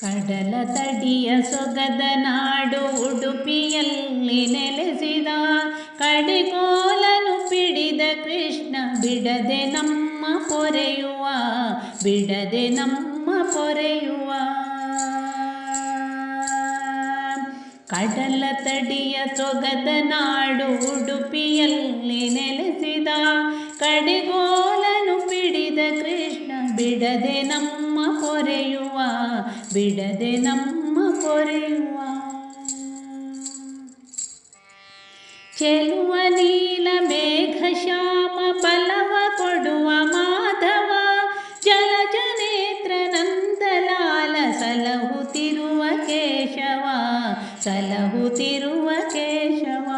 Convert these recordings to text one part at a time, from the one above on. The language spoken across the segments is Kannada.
ಕಡಲ ತಡಿಯ ಸೊಗದ ನಾಡು ಉಡುಪಿಯಲ್ಲಿ ನೆಲೆಸಿದ ಕಡಿಕೋಲನು ಪಿಡಿದ ಕೃಷ್ಣ, ಬಿಡದೆ ನಮ್ಮ ಪೊರೆಯುವ, ಬಿಡದೆ ನಮ್ಮ ಪೊರೆಯುವ. ಕಡಲ ತಡಿಯ ಸೊಗದ ನಾಡು ಉಡುಪಿಯಲ್ಲಿ ನೆಲೆಸಿದ ಕಡಿಗೋಲನು ಪಿಡಿದ ಕೃಷ್ಣ, ಬಿಡದೆ ನಮ್ಮ ಪೊರೆಯುವ ಬಿಡದೆ ನಮ್ಮ ಪೊರೆಯುವ ಚೆಲುವ ನೀಲ ಮೇಘ ಶ್ಯಾಮ ಫಲವ ಕೊಡುವ ಮಾಧವ. ಜಲಜನೇತ್ರ ನಂದಲಾಲ ಸಲಹುತ್ತಿರುವ ಕೇಶವ. ಸಲಹುತ್ತಿರುವ ಕೇಶವ.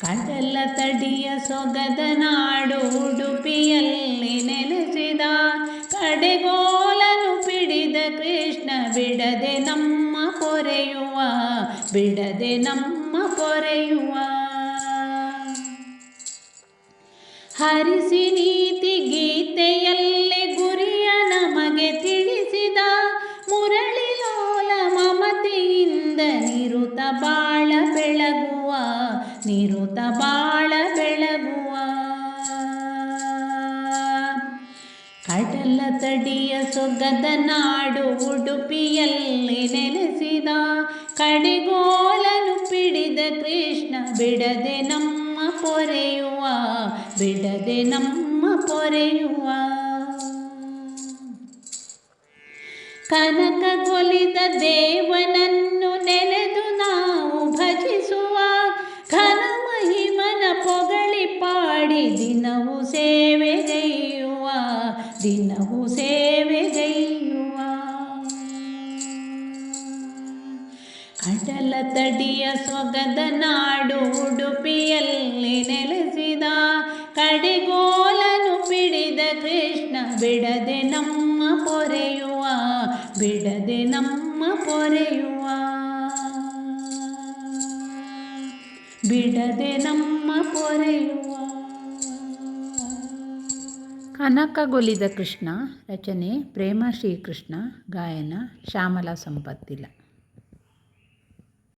ಕಡಲ ತಡಿಯ ಸೊಗದ ನಾಡು ಉಡುಪಿಯಲ್ಲಿ ಬಿಡದೆ ನಮ್ಮ ಪೊರೆಯುವ ಬಿಡದೆ ನಮ್ಮ ಪೊರೆಯುವ ಹರಿಸಿ ನೀತಿ ಗೀತೆಯಲ್ಲಿ ಗುರಿಯ ನಮಗೆ ತಿಳಿಸಿದ ಮುರಳಿಯೋಲ ಮಮತೆಯಿಂದ ನಿರುತ ಬಾಳ ಬೆಳಗುವ, ನಿರುತ ಬಾಳ ಬೆಳಗುವ. ಕಡಲ ತಡಿಯ ಸೊಗದ ನಾಡು ಉಡುಪಿಯಲ್ಲಿ ಕಡೆಗೋಲನು ಪಿಡಿದ ಕೃಷ್ಣ, ಬಿಡದೆ ನಮ್ಮ ಪೊರೆಯುವ, ಬಿಡದೆ ನಮ್ಮ ಪೊರೆಯುವ. ಕನಕ ಕೊಲಿದ ದೇವನನ್ನು ನೆನೆದು ನಾವು ಭಜಿಸುವ ಘನ ಮಹಿಮನ ಪೊಗಳಿ ಪಾಡಿ ದಿನವು ಸೇವೆಗೈಯುವ ದಿನವು ಸೇವೆಗೈಯುವ ಕಡಲ ತಡಿಯ ಸೊಗದ ನಾಡು ಉಡುಪಿಯಲ್ಲಿ ನೆಲೆಸಿದ ಕಡೆಗೋಲನು ಬಿಡಿದ ಕೃಷ್ಣ, ಬಿಡದೆ ನಮ್ಮ ಪೊರೆಯುವ, ಬಿಡದೆ ನಮ್ಮ ಪೊರೆಯುವ, ಬಿಡದೆ ನಮ್ಮ ಪೊರೆಯುವ. ಕನಕಗೊಲಿದ ಕೃಷ್ಣ ರಚನೆ, ಪ್ರೇಮ ಶ್ರೀಕೃಷ್ಣ, ಗಾಯನ, ಶ್ಯಾಮಲಾ ಸಂಪತ್ತಿಲ.